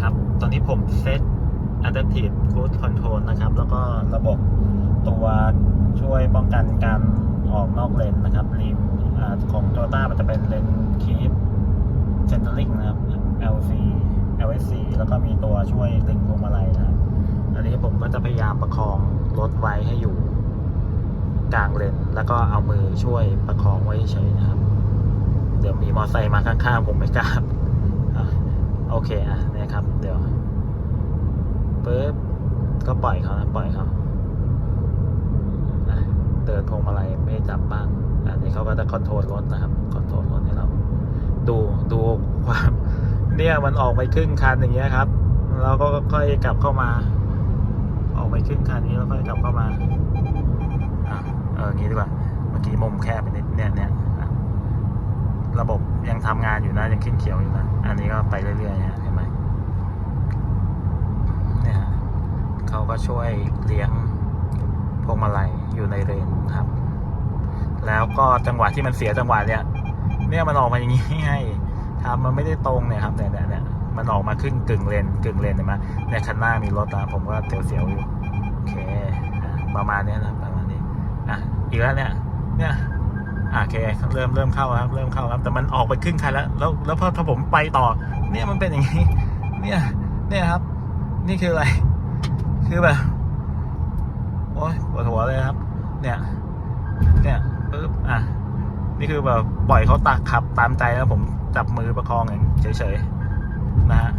ครับ ตอนนี้ผมเซต Adaptive Cruise Control นะครับ แล้วก็ระบบตัวช่วยป้องกันการออกนอกเลนนะครับรีมของ Toyota มันจะเป็นเลนคีฟเซนเตอร์ลิงนะครับ LC LSC แล้วก็มีตัวช่วยดึงพวงมาลัยนะครับ อันนี้ผมก็จะพยายามประคองรถไว้ให้อยู่กลางเลน แล้วก็เอามือช่วยประคองไว้เฉยนะครับ เดี๋ยวมีมอเตอร์ไซค์มาข้างๆ ผมไม่กล้า โอเคอะนี่ยครับ เดี๋ยวปึ๊บก็ปล่อยเขานะปล่อยเขาเดินพวงมาลัยไม่จับบ้างอันนี้เขาก็จะคอนโทรลรถนะครับคอนโทรลรถให้เรา ดูดูความเนี่ยมันออกไปครึ่งคันอย่างเงี้ยครับเราก็ค่อยกลับเข้ามา ออกไปครึ่งคันนี้แล้วค่อยกลับเข้ามาอะเอออย่างงี้ดีกว่าเมื่อกี้มุมแคบไปนิดเนี่ยเนี่ย ระบบยังทำงานอยู่นะยังขึ้นเขียวอยู่นะ อันนี้ก็ไปเรื่อยๆฮะเห็นไหมเนี่ยฮะเขาก็ช่วยเลี้ยงพวงมาลัยอยู่ในเลนครับ แล้วก็จังหวะที่มันเสียจังหวะเนี่ยเนี่ยมันออกมาอย่างนี้ให้ทำมันไม่ได้ตรงเนี่ยครับเนี่ยเนี่ยเนี่ยมันออกมาขึ้นกึ่งเลนกึ่งเลนเห็นไหมเนี่ยคันหน้ามีรถนะผมก็เสียวๆอยู่โอเคประมาณนี้นะประมาณนี้อะอีกแล้วเนี่ยเนี่ย โอเคเริ่มเริ่มเข้าครับ เริ่มเข้าครับ แต่มันออกไปครึ่งคันแล้ว แล้วแล้วพอถ้าผมไปต่อ เนี่ยมันเป็นอย่างนี้ เนี่ย เนี่ยครับ นี่คืออะไร คือแบบ โอ้ยปวดหัวเลยครับ เนี่ย เนี่ยปึ๊บอะ นี่คือแบบปล่อยเขาตักขับตามใจแล้วผมจับมือประคองอย่างเฉยๆนะฮะ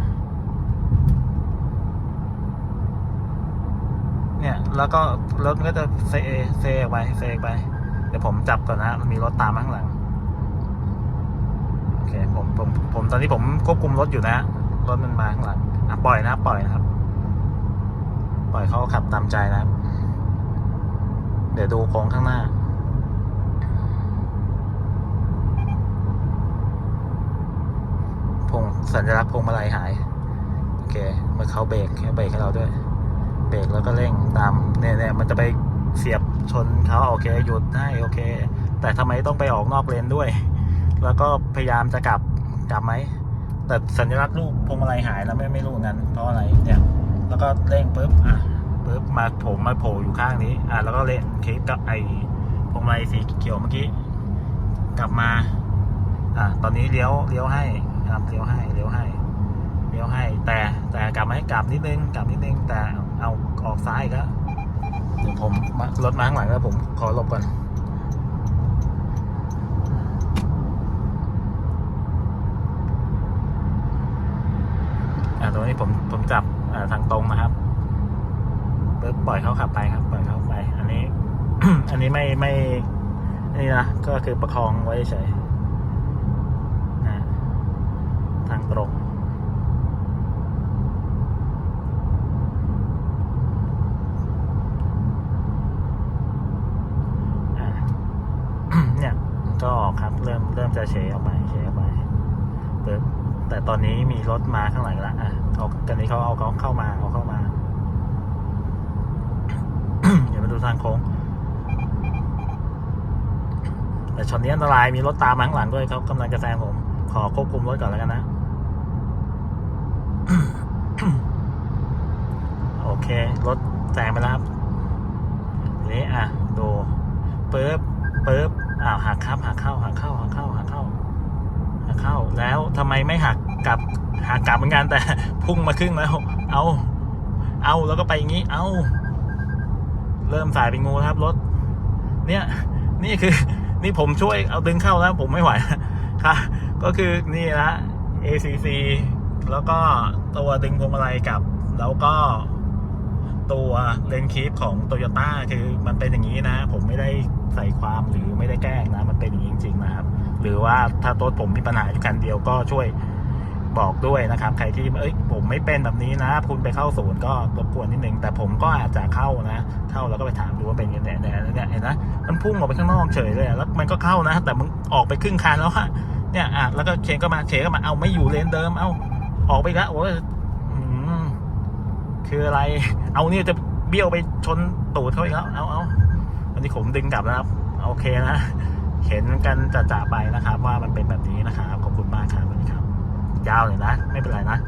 เนี่ย แล้วก็รถก็จะเซเซไปเซไป เดี๋ยวผมจับก่อนนะมันมีรถตามมาข้างหลัง โอเคผมผมผมตอนนี้ผมควบคุมรถอยู่นะรถมันมาข้างหลังอะปล่อยนะปล่อยนะครับ ปล่อยเขาขับตามใจนะครับ เดี๋ยวดูโค้งข้างหน้าพงสัญลักษณ์พวงมาลัยหาย โอเคเมื่อเขาเบรกเขาเบรกให้เราด้วย เบรกแล้วก็เร่งตามเนี่ยเนี่ยมันจะไป เสียบชนเขาโอเคหยุดได้โอเค แต่ทำไมต้องไปออกนอกเลนด้วย แล้วก็พยายามจะกลับกลับไหมแต่สัญลักษณ์รูปพวงมาลัยหายแล้วไม่ไม่รู้เหมือนกันเพราะอะไรเนี่ยแล้วก็เร่งปุ๊บอะปุ๊บมาโผมมาโผล่อยู่ข้างนี้ อะแล้วก็เล่นคลิปกับไอพวงมาลัยสีเขียวเมื่อกี้กลับมาอะตอนนี้เลี้ยวเลี้ยวให้ครับเลี้ยวให้เลี้ยวให้เลี้ยวให้ แต่แต่กลับไหมกลับนิดนึงกลับนิดนึงแต่เอาออกซ้ายก็ เดี๋ยวผมรถมาข้างหลังแล้วผมขอหลบก่อนอะตรงนี้ผมผมจับทางตรงนะครับปึ๊บปล่อยเขาขับไปครับ ปล่อยเขาไป อันนี้ อันนี้ไม่ไม่นี่นะก็คือประคองไว้เฉยนะทางตรง อะ เนี่ย ก็ครับ เริ่มเริ่มจะเฉยออกไปเฉยออกไปปึ๊บแต่ตอนนี้มีรถมาข้างหลังล้วอะเอาตอนนี้เขาเอาเขาเข้ามาเอาเข้ามาเดี๋ยวมาดูทางโค้งแต่ช็อตนี้อันตรายมีรถตามมาข้างหลังด้วยเขากำลังจะแซงผม ขอควบคุมรถก่อนแล้วกันนะโอเค รถแซงไปแล้วทีนี้อะดูปึ๊บปึ๊บ อ้าวหักครับหักเข้าหักเข้าหักเข้าหักเข้าหักเข้า แล้วทำไมไม่หักกลับหักกลับเหมือนกันแต่พุ่งมาครึ่งแล้ว เอาเอาแล้วก็ไปอย่างนี้ เอาเริ่มสายเป็นงูครับรถ เนี่ย นี่คือ นี่ผมช่วยเอาดึงเข้าแล้ว ผมไม่ไหวค่ะ ก็คือนี่นะ ACC แล้วก็ตัวดึงพวงมาลัยกับ แล้วก็ ตัวเลนคีฟของโตโยต้าคือมันเป็นอย่างนี้นะ ผมไม่ได้ใส่ความหรือไม่ได้แกล้งนะ มันเป็นอย่างนี้จริงๆนะครับ หรือว่าถ้ารถผมมีปัญหาอยู่คันเดียวก็ช่วยบอกด้วยนะครับ ใครที่เอ้ยผมไม่เป็นแบบนี้นะ คุณไปเข้าศูนย์ก็รบกวนนิดนึง แต่ผมก็อาจจะเข้านะ เข้าแล้วก็ไปถามดูว่าเป็นยังไงเนี่ยเนี่ยเห็นนะมันพุ่งออกไปข้างนอกเฉยเลย แล้วมันก็เข้านะ แต่มึงออกไปครึ่งคันแล้วฮะเนี่ยอะแล้วก็เชนก็มาเชนก็มาเอาไม่อยู่เลนเดิมเอาออกไปแล้วโอ้ คืออะไร เอาเนี่ยจะเบี้ยวไปชนตูดเขาอีกแล้ว เอาเอาอันนี้ผมดึงกลับนะครับ โอเคนะ เห็นกันจะจ่าไปนะครับ ว่ามันเป็นแบบนี้นะครับ ขอบคุณมากครับวันนี้ครับ ยาวเลยนะ ไม่เป็นไรนะ